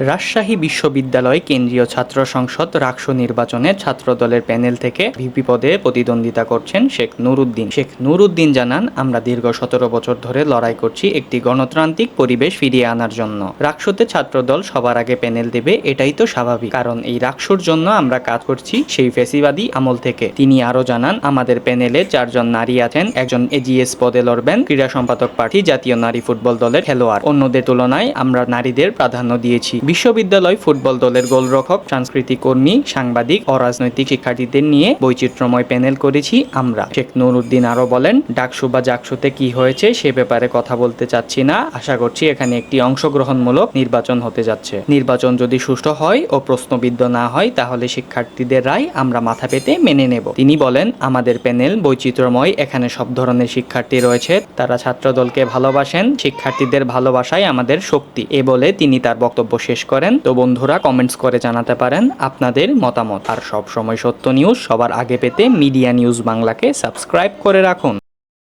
রাজশাহী বিশ্ববিদ্যালয় কেন্দ্রীয় ছাত্র সংসদ রাকসু নির্বাচনে ছাত্রদলের প্যানেল থেকে ভিপি পদে প্রতিদ্বন্দ্বিতা করছেন শেখ নুরুদ্দিন। শেখ নুরুদ্দিন জানান, আমরা দীর্ঘ সতেরো বছর ধরে লড়াই করছি একটি গণতান্ত্রিক পরিবেশ ফিরিয়ে আনার জন্য। রাকসুতে ছাত্রদল সবার আগে প্যানেল দেবে, এটাই তো স্বাভাবিক। কারণ এই রাকসুর জন্য আমরা কাজ করছি সেই ফেসিবাদী আমল থেকে। তিনি আরও জানান, আমাদের প্যানেলে চারজন নারী আছেন, একজন এজিএস পদে লড়বেন, ক্রীড়া সম্পাদক প্রার্থী জাতীয় নারী ফুটবল দলের খেলোয়াড়। অন্যদের তুলনায় আমরা নারীদের প্রাধান্য দিয়েছি। বিশ্ববিদ্যালয় ফুটবল দলের গোলরক্ষক, সাংস্কৃতিক কর্মী, সাংবাদিক ও রাজনৈতিক শিক্ষার্থীদের নিয়ে বৈচিত্র্যময় প্যানেল করেছি আমরা। শেখ নুরুদ্দিন আরও বলেন, ডাকসু বা জাকসুতে কি হয়েছে সে ব্যাপারে কথা বলতে চাচ্ছি না। আশা করছি এখানে একটি অংশগ্রহণমূলক নির্বাচন হতে যাচ্ছে। নির্বাচন যদি সুষ্ঠু হয় ও প্রশ্নবিদ্ধ না হয়, তাহলে শিক্ষার্থীদের রায় আমরা মাথা পেতে মেনে নেব। তিনি বলেন, আমাদের প্যানেল বৈচিত্র্যময়, এখানে সব ধরনের শিক্ষার্থী রয়েছে। তারা ছাত্রদলকে ভালোবাসেন। শিক্ষার্থীদের ভালোবাসাই আমাদের শক্তি। এ বলে তিনি তার বক্তব্য শেষ করেন। তো বন্ধুরা কমেন্টস করে জানাতে পারেন আপনাদের মতামত। আর সব সময় সত্য নিউজ সবার আগে পেতে মিডিয়া নিউজ বাংলাকে সাবস্ক্রাইব করে রাখুন।